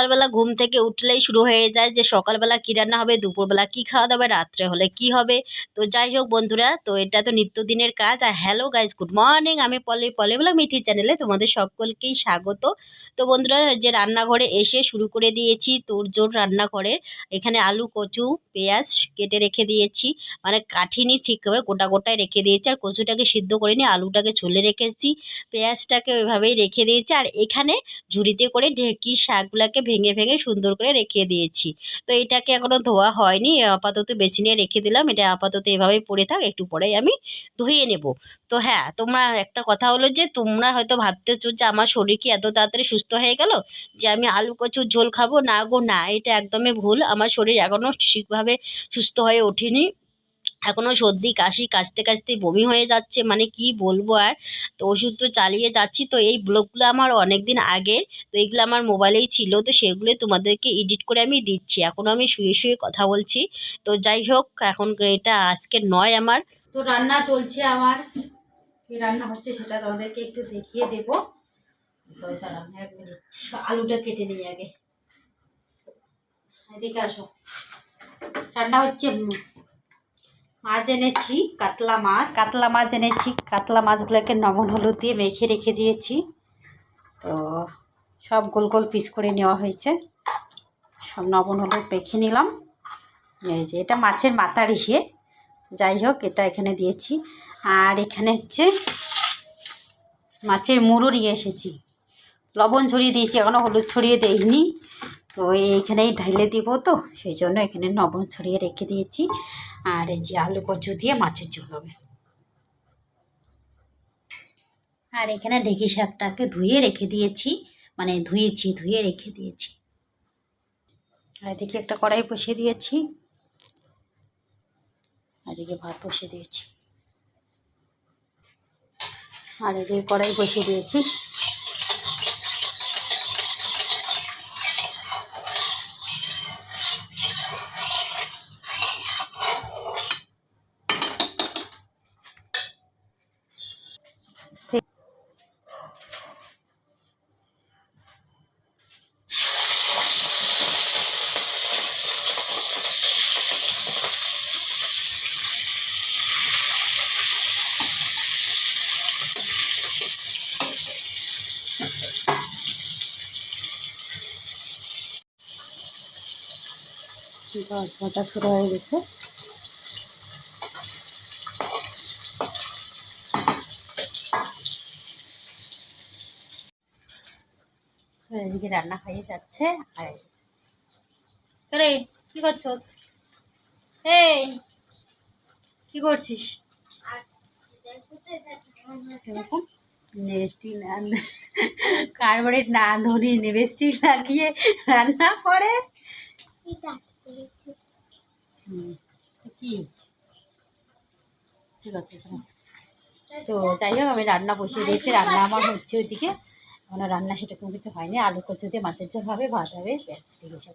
সকালবেলা ঘুম থেকে উঠলেই শুরু হয়ে যায় যে সকালবেলা কী রান্না হবে, দুপুরবেলা কী খাওয়া দাবে রাত্রে হলে কি হবে। তো যাই হোক বন্ধুরা, তো এটা তো নিত্যদিনের কাজ। আর হ্যালো গাইজ গুড মর্নিং আমি পলি পলিবেলা মিঠি চ্যানেলে তোমাদের সকলকেই স্বাগত। তো বন্ধুরা, যে রান্নাঘরে এসে শুরু করে দিয়েছি তোর জোর রান্নাঘরে এখানে আলু, কচু, পেঁয়াজ কেটে রেখে দিয়েছি। মানে কাঠিনি ঠিকভাবে গোটা গোটায় রেখে দিয়েছি। আর কচুটাকে সিদ্ধ করে নিয়ে আলুটাকে ছুলে রেখেছি। পেঁয়াজটাকে ওইভাবেই রেখে দিয়েছি। আর এখানে ঝুড়িতে করে ঢেঁকি শাকগুলোকে ভেঙে ভেঙে সুন্দর করে রেখে দিয়েছি। তো এটাকে এখনও ধোয়া হয়নি আপাতত বেসিনে রেখে দিলাম। এটা আপাতত এভাবেই পড়ে থাক, একটু পরেই আমি ধুয়ে নেব। তো হ্যাঁ তোমরা একটা কথা হলো যে, তোমরা হয়তো ভাবতেছো যে, আমার শরীর কি এত তাড়াতাড়ি সুস্থ হয়ে গেল যে, আমি আলু কচুর ঝোল খাব? না গো, না, এটা একদমই ভুল। আমার শরীর এখনও ঠিকভাবে সুস্থ হয়ে ওঠেনি। এখনও সর্দি, কাশি, কাশতে কাশতে বমি হয়ে যাচ্ছে। মানে কি বলব আর? তো ওষুধ তো চালিয়ে যাচ্ছি। তো এই ব্লগগুলো আমার অনেক দিন আগে, তো এইগুলো আমার মোবাইলেই ছিল। তো সেগুলো তোমাদেরকে এডিট করে আমি দিচ্ছি। এখনও আমি শুয়ে শুয়ে কথা বলছি। তো যাই হোক, এখন এটা আজকে নয় আমার। তো রান্না চলছে আমার। কি রান্না হচ্ছে সেটা তোমাদেরকে একটু দেখিয়ে দেবো। আলুটা কেটে নিই আগে। এদিকে আসো। রান্না হচ্ছে মাছ এনেছি কাতলা মাছ। কাতলা মাছ এনেছি কাতলা মাছগুলোকে লবণ হলুদ দিয়ে মেখে রেখে দিয়েছি। তো সব গোল গোল পিস করে নেওয়া হয়েছে। সব নবন হলুদ মেখে নিলাম। এই যে, এটা মাছের মাথার ইসে যাই হোক, এটা এখানে দিয়েছি। আর এখানে হচ্ছে মাছের মুড়ো নিয়ে এসেছি। লবণ ছড়িয়ে দিয়েছি এখনও হলুদ ছড়িয়ে দেইনি। তো এইখানেই ঢাইলে দিব তো, সেই জন্য এখানে লবণ ছড়িয়ে রেখে দিয়েছি। আর এই যে আলু কচু দিয়ে মাছের ঝোল হবে। আর এখানে ঢেকি শাকটাকে ধুয়ে রেখে দিয়েছি মানে ধুয়েছি, ধুয়ে রেখে দিয়েছি। আর এদিকে একটা কড়াই বসিয়ে দিয়েছি। এদিকে ভাত বসিয়ে দিয়েছি। আর এদিকে কড়াই বসিয়ে দিয়েছি। ভাত ভাজা শুরু হয়ে গেছে। এদিকে রান্না খাইয়ে যাচ্ছে। আর কি করছস? এই, কি করছিস? নেভেস্টিক না ধরি নেভেস্টিক লাগিয়ে রান্না করে। ঠিক আছে। তো যাই হোক, আমি রান্না বসিয়ে দিয়েছি। রান্না আমার হচ্ছে ওইদিকে। আমার রান্না সেটা কোনো কিছু হয়নি। আলু কচু দিয়ে মাছের ঝোল হবে, ভাত হবে, ব্যাস, ঠিক আছে।